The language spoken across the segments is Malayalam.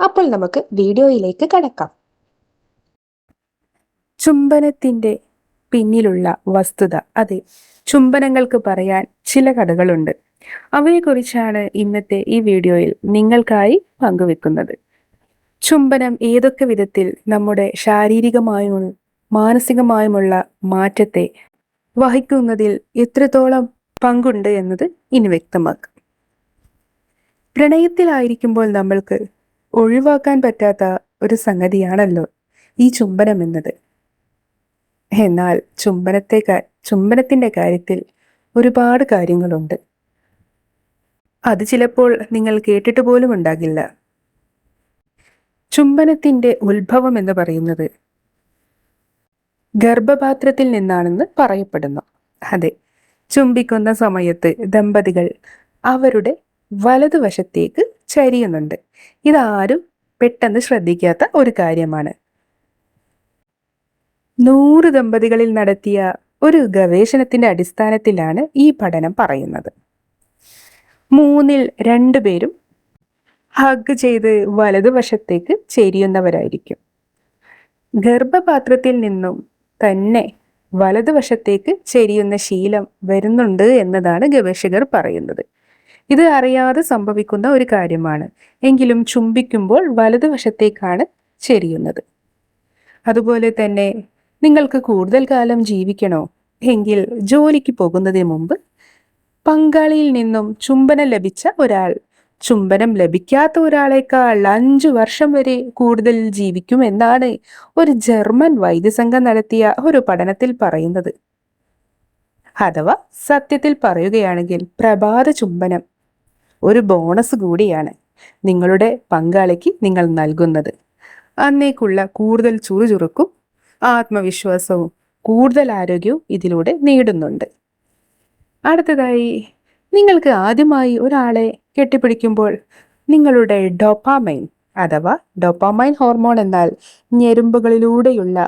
അപ്പോൾ നമുക്ക് വീഡിയോയിലേക്ക് കടക്കാം. ചുംബനത്തിന്റെ പിന്നിലുള്ള വസ്തുത അതെ ചുംബനങ്ങൾക്ക് പറയാൻ ചില കഥകളുണ്ട്. അവയെക്കുറിച്ചാണ് ഇന്നത്തെ ഈ വീഡിയോയിൽ നിങ്ങൾക്കായി പങ്കുവെക്കുന്നത്. ചുംബനം ഏതൊക്കെ വിധത്തിൽ നമ്മുടെ ശാരീരികമായും മാനസികമായുമുള്ള മാറ്റത്തെ വഹിക്കുന്നതിൽ എത്രത്തോളം പങ്കുണ്ട് എന്നത് ഇനി വ്യക്തമാക്കും. പ്രണയത്തിലായിരിക്കുമ്പോൾ നമ്മൾക്ക് ഒഴിവാക്കാൻ പറ്റാത്ത ഒരു സംഗതിയാണല്ലോ ഈ ചുംബനം എന്നത്. എന്നാൽ ചുംബനത്തെ ചുംബനത്തിന്റെ കാര്യത്തിൽ ഒരുപാട് കാര്യങ്ങളുണ്ട്. അത് ചിലപ്പോൾ നിങ്ങൾ കേട്ടിട്ട് പോലും ഉണ്ടാകില്ല. ചുംബനത്തിന്റെ ഉത്ഭവം എന്ന് പറയുന്നത് ഗർഭപാത്രത്തിൽ നിന്നാണെന്ന് പറയപ്പെടുന്നു. അതെ ചുംബിക്കുന്ന സമയത്ത് ദമ്പതികൾ അവരുടെ വലതുവശത്തേക്ക് ചരിയുന്നുണ്ട്. ഇതാരും പെട്ടെന്ന് ശ്രദ്ധിക്കാത്ത ഒരു കാര്യമാണ്. നൂറ് ദമ്പതികളിൽ നടത്തിയ ഒരു ഗവേഷണത്തിന്റെ അടിസ്ഥാനത്തിലാണ് ഈ പഠനം പറയുന്നത്. മൂന്നിൽ രണ്ടു പേരും ഹഗ് ചെയ്ത് വലതുവശത്തേക്ക് ചേരിയുന്നവരായിരിക്കും. ഗർഭപാത്രത്തിൽ നിന്നും തന്നെ വലതുവശത്തേക്ക് ചെരിയുന്ന ശീലം വരുന്നുണ്ട് എന്നതാണ് ഗവേഷകർ പറയുന്നത്. ഇത് അറിയാതെ സംഭവിക്കുന്ന ഒരു കാര്യമാണ്. എങ്കിലും ചുംബിക്കുമ്പോൾ വലതുവശത്തേക്കാണ് ചെരിയുന്നത്. അതുപോലെ തന്നെ നിങ്ങൾക്ക് കൂടുതൽ കാലം ജീവിക്കണോ? എങ്കിൽ ജോലിക്ക് പോകുന്നതിന് മുമ്പ് പങ്കാളിയിൽ നിന്നും ചുംബനം ലഭിച്ച ഒരാൾ ചുംബനം ലഭിക്കാത്ത ഒരാളേക്കാൾ അഞ്ചു വർഷം വരെ കൂടുതൽ ജീവിക്കും എന്നാണ് ഒരു ജർമ്മൻ വൈദ്യസംഘം നടത്തിയ ഒരു പഠനത്തിൽ പറയുന്നത്. അഥവാ സത്യത്തിൽ പറയുകയാണെങ്കിൽ പ്രഭാത ചുംബനം ഒരു ബോണസ് കൂടിയാണ് നിങ്ങളുടെ പങ്കാളിക്ക് നിങ്ങൾ നൽകുന്നത്. അന്നേക്കുള്ള കൂടുതൽ ചുറുചുറുക്കും ആത്മവിശ്വാസവും കൂടുതൽ ആരോഗ്യവും ഇതിലൂടെ നേടുന്നുണ്ട്. അടുത്തതായി നിങ്ങൾക്ക് ആദ്യമായി ഒരാളെ കെട്ടിപ്പിടിക്കുമ്പോൾ നിങ്ങളുടെ ഡോപ്പാമൈൻ അഥവാ ഡോപ്പാമൈൻ ഹോർമോൺ എന്നാൽ ഞെരുമ്പുകളിലൂടെയുള്ള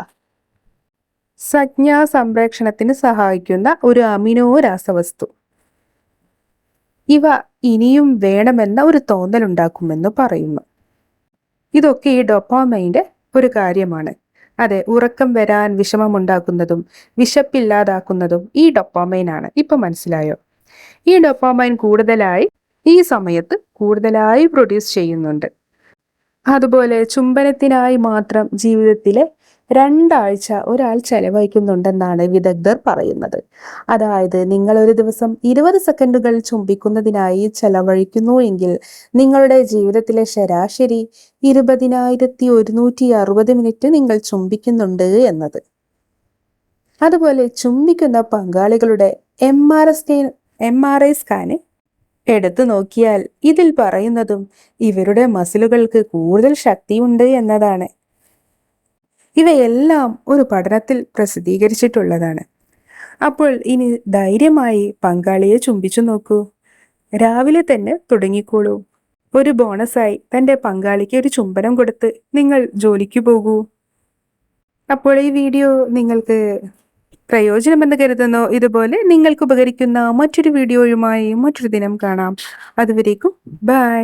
സംജ്ഞാ സംപ്രേക്ഷണത്തിന് സഹായിക്കുന്ന ഒരു അമിനോ രാസവസ്തു. ഇവ ഇനിയും വേണമെന്ന ഒരു തോന്നലുണ്ടാക്കുമെന്ന് പറയുന്നു. ഇതൊക്കെ ഈ ഡൊപ്പാമൈന്റെ ഒരു കാര്യമാണ്. അതെ ഉറക്കം വരാൻ വിഷമമുണ്ടാക്കുന്നതും വിശപ്പില്ലാതാക്കുന്നതും ഈ ഡൊപ്പാമൈൻ ആണ് ഇപ്പൊ മനസ്സിലായോ? ഈ ഡൊപ്പാമൈൻ കൂടുതലായി ഈ സമയത്ത് കൂടുതലായി പ്രൊഡ്യൂസ് ചെയ്യുന്നുണ്ട്. അതുപോലെ ചുംബനത്തിനായി മാത്രം ജീവിതത്തിലെ രണ്ടാഴ്ച ഒരാൾ ചെലവഴിക്കുന്നുണ്ടെന്നാണ് വിദഗ്ധർ പറയുന്നത്. അതായത് നിങ്ങൾ ഒരു ദിവസം ഇരുപത് സെക്കൻഡുകൾ ചുംബിക്കുന്നതിനായി ചെലവഴിക്കുന്നു എങ്കിൽ നിങ്ങളുടെ ജീവിതത്തിലെ ശരാശരി ഇരുപതിനായിരത്തി ഒരുന്നൂറ്റി അറുപത് മിനിറ്റ് നിങ്ങൾ ചുംബിക്കുന്നുണ്ട് എന്നത്. അതുപോലെ ചുംബിക്കുന്ന പങ്കാളികളുടെ M R scan M R I scan എടുത്തു നോക്കിയാൽ ഇതിൽ പറയുന്നതും ഇവരുടെ മസിലുകൾക്ക് കൂടുതൽ ശക്തിയുണ്ട് എന്നതാണ്. ഇവയെല്ലാം ഒരു പഠനത്തിൽ പ്രസിദ്ധീകരിച്ചിട്ടുള്ളതാണ്. അപ്പോൾ ഇനി ധൈര്യമായി പങ്കാളിയെ ചുംബിച്ചു നോക്കൂ. രാവിലെ തന്നെ തുടങ്ങിക്കോളൂ. ഒരു ബോണസായി തന്റെ പങ്കാളിക്ക് ഒരു ചുംബനം കൊടുത്ത് നിങ്ങൾ ജോലിക്ക് പോകൂ. അപ്പോൾ ഈ വീഡിയോ നിങ്ങൾക്ക് പ്രയോജനമെന്ന് കരുതുന്നു. ഇതുപോലെ നിങ്ങൾക്ക് ഉപകരിക്കുന്ന മറ്റൊരു വീഡിയോയുമായി മറ്റൊരു ദിനം കാണാം. അതുവരേക്കും ബൈ.